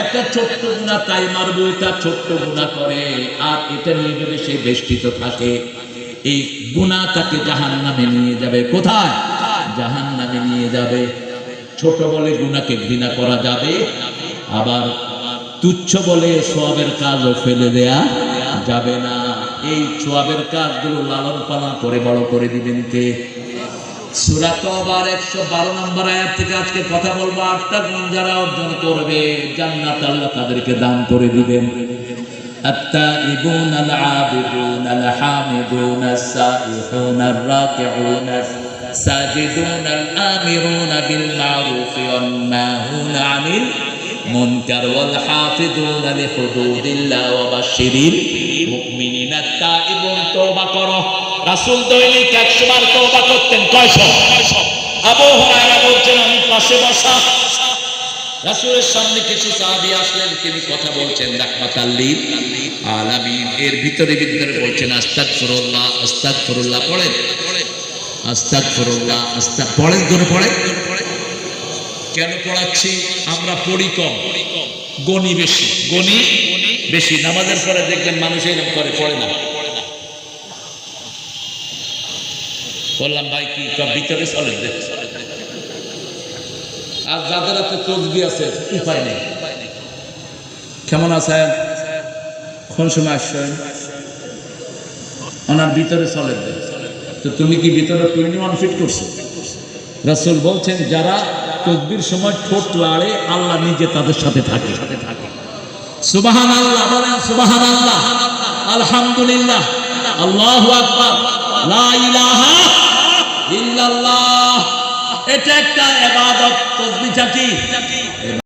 একটা ছোট্ট গুণা তাই মারবো, এটা ছোট্ট গুণা করে। আর এটা নিয়ে সে বেষ্টিত থাকে, এই গুণা তাকে জাহান নামে নিয়ে যাবে। কোথায়? জাহান নামে নিয়ে যাবে। ছোট বলে গুণাকে ঘৃণা করা যাবে, আবার তুচ্ছ বলে সোয়াবের কাজও ফেলে দেয়া যাবে না। এই সোয়াবের কাজগুলো লালন পালন করে বড় করে দিবেন কে? সূরা তওবার 112 নম্বর আয়াত থেকে আজকে কথা বলবো আটটা গুণ যারা অর্জন করবে জান্নাত আল্লাহ তাদেরকে দান করে দিবেন التائبون العابدون الحامدون السائحون الراكعون الساجدون الآمرون بالمعروف والناهون عن المنكر والحافظون لحدود الله وبشر المؤمنين التائبون توبة করো রাসূল দৈনিক 100 বার তওবা করতেন কয়শো? আবু হুরায়রা বলছেন, আমি পাশে বসা। রাসূলের সামনে কিছু সাহাবী আসলেন, তিনি কথা বলছেন রাহমাতাল্লিল আলামিন এর ভিতরে ভিতরে বলছেন, আস্তাগফিরুল্লাহ আস্তাগফিরুল্লাহ। পড়েন? আস্তাগফিরুল্লাহ আস্তাগ পড়েন ধরে পড়েন? কেন পড়াচ্ছি? আমরা পড়ি কম গণি বেশি। গণি বেশি? নামাজের পরে দেখবেন মানুষ এরকম করে, পড়ে না। বললাম, ভাই, কি ভিতরে চলে দে আর যাদের হাতে তসবি আছে, উপায় নেই। কেমন আছেন? কোন সময় আসছেন? ওনার ভিতরে চলে দে তো তুমি কি ভিতরে ফিট করছ? রাসূল বলছেন, যারা তসবির সময় ঠোঁট লাড়ে, আল্লাহ নিজে তাদের সাথে থাকে। সুবাহান আল্লাহ বলেন সুবাহান আল্লাহ আলহামদুলিল্লাহ। আল্লাহু আকবার। লা ইলাহা ইল্লাল্লাহ এটা একটা এবাদত তসবিটা কি